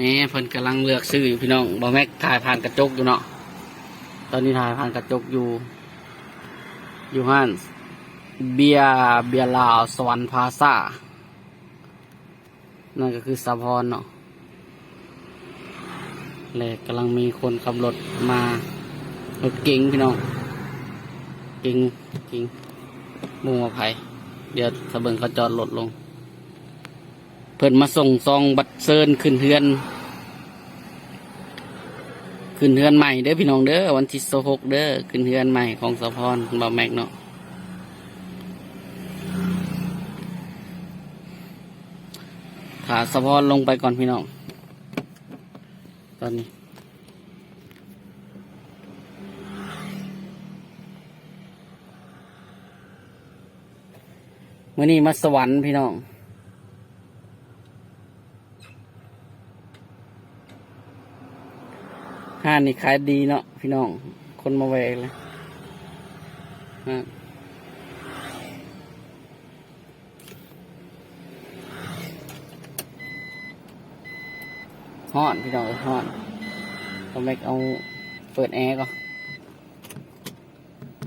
นี่เพิ่นกำลังเลือกซื้ออยู่พี่น้องบอแม็กถ่ายผ่านกระจกอยู่เนาะตอนนี้ถ่ายผ่านกระจกอยู่ อยู่ห้านเบียเบียลาวสวรรค์พาซานั่นก็คือสะพรเนาะและกำลังมีคนขับรถมารถเก๋งพี่น้องเก๋งเก๋งมุ่งมาไผเดี๋ยวสะเบิงเขาจอดรถลง เพิ่นมาส่งซองบัตรเซินขึ้นเฮือน ขึ้นเฮือนใหม่เด้อพี่น้องเด้อวันที่สหกเด้อขึ้นเฮือนใหม่ของสะพรบ่าวแม็กเนาะขาสะพรลงไปก่อนพี่น้อง ตอนนี้มื่อนี้มาสวรรค์พี่น้องานนี่ขายดีเนาะพี่น้อง คนมาแวกเลยฮะฮ้อนพี่น้องฮ้อนเอาแม็กเอาเปิดแอร์ก่อน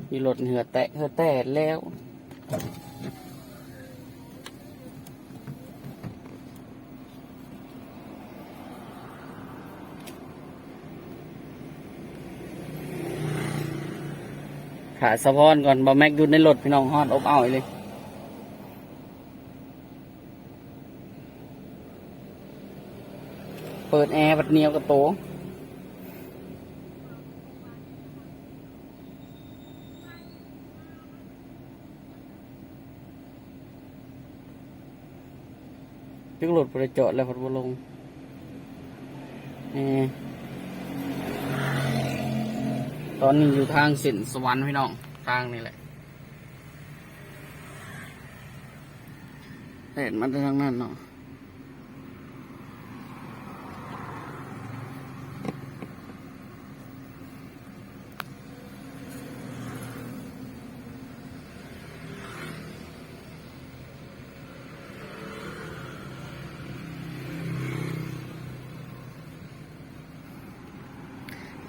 มีรถเหือแตะเหือแตะแล้ว ขาสะพอนก่อนบอแม็กอยู่ในรถพี่น้องฮอดอบเอาเลยเปิดแอร์บัดเนียวกับโตะจึงรถบริจอดแล้วพัดบลงแอร์ ตอนนี้อยู่ทางสินสวรรค์พี่น้อง ทางนี่แหละเห็นมันทางนั้นเนาะ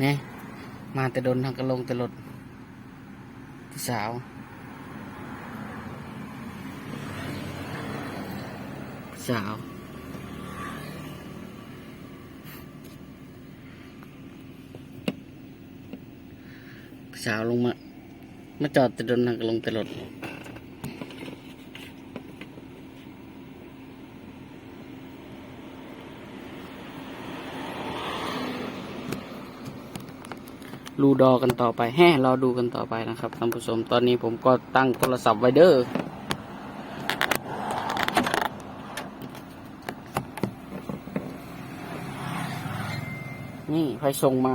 เนี่ย มาแต่โดนทางกระลงแต่รถที่สาวสาวสาวลงมา มาจอดแต่โดนทางกระลงแต่รถ รูดอกันต่อไปแฮ่รอดูกันต่อไปนะครับท่านผู้ชมตอนนี้ผมก็ตั้งโทรศัพท์ไว้เด้อนี่ไฟส่งมา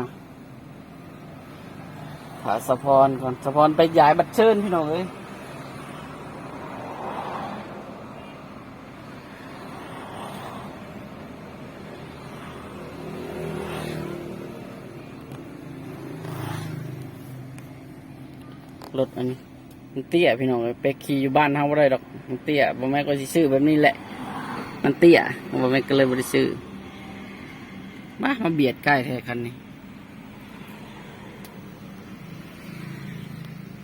ขาสะพรก่อนสะพรไปย้ายบัตรเชิญพี่น้องเลย รถอันนี้มันเตี้ยพี่น้องเอ้ยไปขี่อยู่บ้านเฮาบ่ได้ดอกมันเตี้ยบ่แม่ก็สิซื้อแบบนี้แหละ มันเตี้ยบ่แม่ก็เลยบ่ได้ซื้อมามาเบียดใกล้แท้คันนี้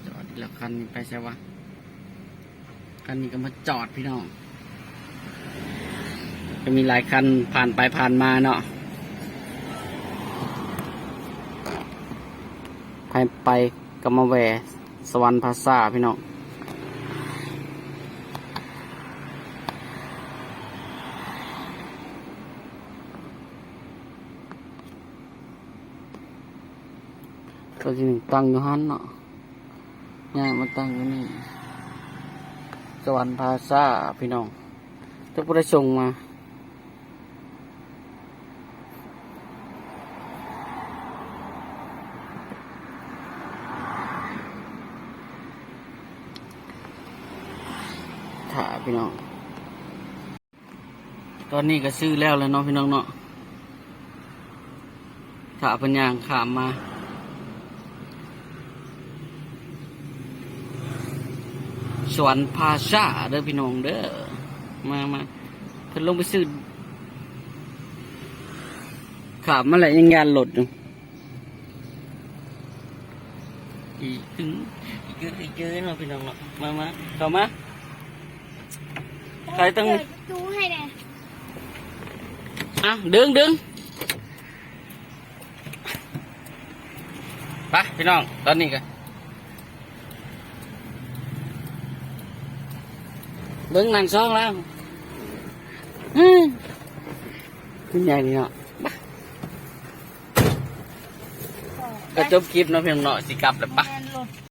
จอดแล้วคันนี้ไปใช่วะคันนี้ก็มาจอดพี่น้องจะมีหลายคันผ่านไปผ่านมาเนาะไปไปก็มาแหว สวรรค์ภาษาพี่น้องตัวที่หนึ่งตั้งอยู่หันเนาะง่ายมาตั้งอยู่นี่ สวรรค์ภาษาพี่น้องถ้าผู้ได้ส่งมา ถา พี่น้อง ตอนนี้ก็ซื้อแล้วแล้วเนาะพี่น้องเนาะถาปัญญางขามมา สวนพาชาเด้อพี่น้องเด้อ มามาเพิ่นลงไปซื้อขับมาแล้วยังยานหลดอยู่อีกถึงอีกเยอะอีกเยอะเนาะพี่น้องเนาะมามาเข้ามา ใครต้องเปิดประตูให้แน่อะดึงดึงไปพี่น้อง ตอนนี้กันเบิ้งหนังซองแล้วอืมคุณยายนี่เนาะไปก็จบคลิปเนาะพี่น้องเนาะสิกลับแล้วปะแม่นรถ